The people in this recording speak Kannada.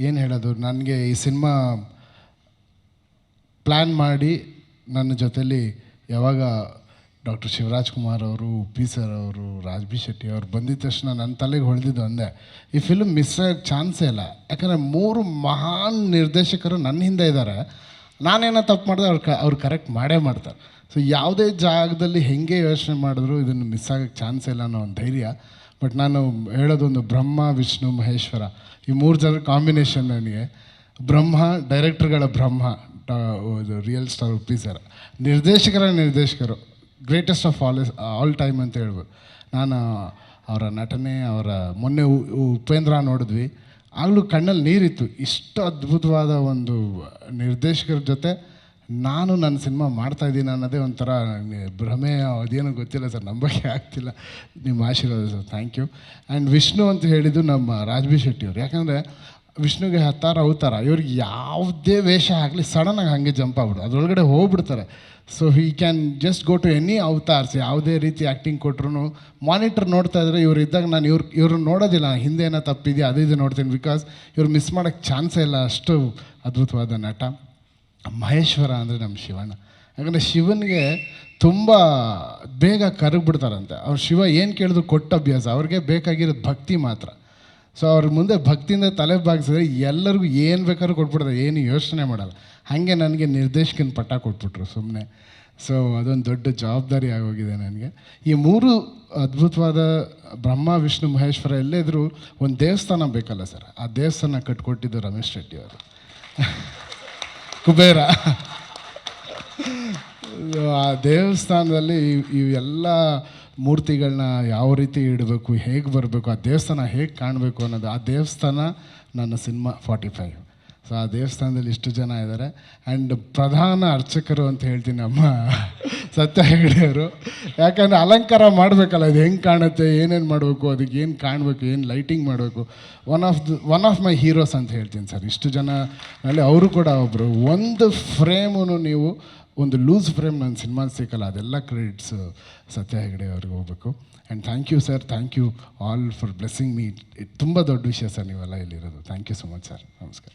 ಏನು ಹೇಳೋದು? ನನಗೆ ಈ ಸಿನಿಮಾ ಪ್ಲ್ಯಾನ್ ಮಾಡಿ ನನ್ನ ಜೊತೆಯಲ್ಲಿ ಯಾವಾಗ ಡಾಕ್ಟರ್ ಶಿವರಾಜ್ ಕುಮಾರ್ ಅವರು ಪಿ ಸರ್ ಅವರು ರಾಜ್ ಬಿ ಶೆಟ್ಟಿ ಅವರು ಬಂದಿದ ತಕ್ಷಣ ನನ್ನ ತಲೆಗೆ ಹೊಳೆದಿದ್ದು ಅಂದೆ. ಈ ಫಿಲ್ಮ್ ಮಿಸ್ ಆಗೋಕ್ಕೆ ಚಾನ್ಸೇ ಇಲ್ಲ. ಯಾಕಂದರೆ ಮೂರು ಮಹಾನ್ ನಿರ್ದೇಶಕರು ನನ್ನ ಹಿಂದೆ ಇದ್ದಾರೆ ನಾನೇನೋ ತಪ್ಪು ಮಾಡಿದೆ ಅವ್ರು ಕ, ಅವ್ರು ಕರೆಕ್ಟ್ ಮಾಡೇ ಮಾಡ್ತಾರೆ. ಸೊ ಯಾವುದೇ ಜಾಗದಲ್ಲಿ ಹೆಂಗೆ ಯೋಚನೆ ಮಾಡಿದ್ರು ಇದನ್ನು ಮಿಸ್ ಆಗೋಕ್ಕೆ ಚಾನ್ಸ್ ಇಲ್ಲ ಅನ್ನೋ ಒಂದು ಧೈರ್ಯ. ಬಟ್ ನಾನು ಹೇಳೋದೊಂದು ಬ್ರಹ್ಮ, ವಿಷ್ಣು, ಮಹೇಶ್ವರ, ಈ ಮೂರು ಜನ ಕಾಂಬಿನೇಷನ್ ನನಗೆ ಬ್ರಹ್ಮ ಡೈರೆಕ್ಟರ್ಗಳ ಬ್ರಹ್ಮ ಇದು ರಿಯಲ್ ಸ್ಟಾರ್ ಉಪ್ಪಿ ಸರ್ ನಿರ್ದೇಶಕರ ನಿರ್ದೇಶಕರು greatest of all all time ಅಂತ ಹೇಳ್ಬೋದು. ನಾನು ಅವರ ನಟನೆ, ಅವರ ಮೊನ್ನೆ ಉಪೇಂದ್ರ ನೋಡಿದ್ವಿ. ಆಗಲೂ ಕಣ್ಣಲ್ಲಿ ನೀರಿತ್ತು. ಇಷ್ಟು ಅದ್ಭುತವಾದ ಒಂದು ನಿರ್ದೇಶಕರ ಜೊತೆ ನಾನು ನನ್ನ ಸಿನಿಮಾ ಮಾಡ್ತಾ ಇದ್ದೀನಿ ಅನ್ನೋದೇ ಒಂಥರ ಭ್ರಮೆ, ಅದೇನೋ ಗೊತ್ತಿಲ್ಲ ಸರ್, ನಂಬಕ್ಕೆ ಆಗ್ತಿಲ್ಲ. ನಿಮ್ಮ ಆಶೀರ್ವಾದ sir thank you and Vishnu ಅಂತ ಹೇಳಿದ್ದು ನಮ್ಮ ರಾಜ್ಬಿ ಶೆಟ್ಟಿಯವರು ಯಾಕಂದರೆ ವಿಷ್ಣುಗೆ ಹತ್ತಾರ ಅವತಾರ, ಇವ್ರಿಗೆ ಯಾವುದೇ ವೇಷ ಆಗಲಿ ಸಡನ್ನಾಗಿ ಹಾಗೆ ಜಂಪ್ ಆಗ್ಬಿಡು ಅದರೊಳಗಡೆ ಹೋಗ್ಬಿಡ್ತಾರೆ. So he can just go to any avatars ಯಾವುದೇ ರೀತಿ ಆ್ಯಕ್ಟಿಂಗ್ ಕೊಟ್ರು ಮಾನಿಟರ್ ನೋಡ್ತಾ ಇದ್ರೆ ಇವ್ರು ಇದ್ದಾಗ ನಾನು ಇವ್ರು ಇವ್ರು ನೋಡೋದಿಲ್ಲ, ಹಿಂದೆ ಏನೋ ತಪ್ಪಿದೆಯಾ, ಅದು ಇದು ನೋಡ್ತೀನಿ ಬಿಕಾಸ್ ಇವ್ರು ಮಿಸ್ ಮಾಡೋಕ್ಕೆ ಚಾನ್ಸೇ ಇಲ್ಲ. ಅಷ್ಟು ಅದ್ಭುತವಾದ ನಟ. ಮಹೇಶ್ವರ ಅಂದರೆ ನಮ್ಮ ಶಿವಣ್ಣ. ಯಾಕಂದರೆ ಶಿವನಿಗೆ ತುಂಬ ಬೇಗ ಕರಗ್ಬಿಡ್ತಾರಂತೆ. ಅವ್ರು ಶಿವ ಏನು ಕೇಳಿದ್ರು ಕೊಟ್ಟ ಅಭ್ಯಾಸ. ಅವ್ರಿಗೆ ಬೇಕಾಗಿರೋದು ಭಕ್ತಿ ಮಾತ್ರ. ಸೊ ಅವ್ರ ಮುಂದೆ ಭಕ್ತಿಯಿಂದ ತಲೆ ಬಾಗಿಸಿದ್ರೆ ಎಲ್ಲರಿಗೂ ಏನು ಬೇಕಾದ್ರೂ ಕೊಟ್ಬಿಡ್ತಾರೆ. ಏನು ಯೋಚನೆ ಮಾಡಲ್ಲ. ಹಾಗೆ ನನಗೆ ನಿರ್ದೇಶಕನ ಪಟ್ಟ ಕೊಟ್ಬಿಟ್ರು ಸುಮ್ಮನೆ ಸೊ ಅದೊಂದು ದೊಡ್ಡ ಜವಾಬ್ದಾರಿ ಆಗೋಗಿದೆ ನನಗೆ. ಈ ಮೂರು ಅದ್ಭುತವಾದ ಬ್ರಹ್ಮ, ವಿಷ್ಣು, ಮಹೇಶ್ವರ ಎಲ್ಲೇ ಒಂದು ದೇವಸ್ಥಾನ ಬೇಕಲ್ಲ ಸರ್? ಆ ದೇವಸ್ಥಾನ ಕಟ್ಕೊಟ್ಟಿದ್ದು ರಮೇಶ್ ಅವರು. ಕುಬೇರ. ಆ ದೇವಸ್ಥಾನದಲ್ಲಿ ಇವ್- ಇವೆಲ್ಲ ಮೂರ್ತಿಗಳನ್ನ ಯಾವ ರೀತಿ ಇಡಬೇಕು, ಹೇಗೆ ಬರಬೇಕು, ಆ ದೇವಸ್ಥಾನ ಹೇಗೆ ಕಾಣಬೇಕು ಅನ್ನೋದು, ಆ ದೇವಸ್ಥಾನ ನನ್ನ ಸಿನಿಮಾ ಫಾರ್ಟಿ ಫೈವ್. ಸೊ ಆ ದೇವಸ್ಥಾನದಲ್ಲಿ ಇಷ್ಟು ಜನ ಇದ್ದಾರೆ ಆ್ಯಂಡ್ ಪ್ರಧಾನ ಅರ್ಚಕರು ಅಂತ ಹೇಳ್ತೀನಿ ನಮ್ಮ ಸತ್ಯ ಹೆಗಡೆಯವರು ಯಾಕಂದರೆ ಅಲಂಕಾರ ಮಾಡಬೇಕಲ್ಲ ಅದು ಹೆಂಗೆ ಕಾಣುತ್ತೆ, ಏನೇನು ಮಾಡಬೇಕು, ಅದಕ್ಕೆ ಏನು ಕಾಣಬೇಕು, ಏನು ಲೈಟಿಂಗ್ ಮಾಡಬೇಕು. One of the one of my heroes ಅಂತ ಹೇಳ್ತೀನಿ ಸರ್. ಇಷ್ಟು ಜನ, ಅಲ್ಲಿ ಅವರು ಕೂಡ ಒಬ್ಬರು ಒಂದು ಫ್ರೇಮನ್ನು ನೀವು, ಒಂದು ಲೂಸ್ ಫ್ರೇಮ್ ನನ್ನ ಸಿನಿಮಾ ಸಿಕ್ಕಲ್ಲ, ಅದೆಲ್ಲ ಕ್ರೆಡಿಟ್ಸ್ ಸತ್ಯ ಹೆಗಡೆ ಅವ್ರಿಗೆ ಹೋಗ್ಬೇಕು. And thank you sir thank you all for blessing me ತುಂಬ ದೊಡ್ಡ ವಿಷಯ ಸರ್, ನೀವೆಲ್ಲ ಇಲ್ಲಿರೋದು. Thank you so much sir ನಮಸ್ಕಾರ.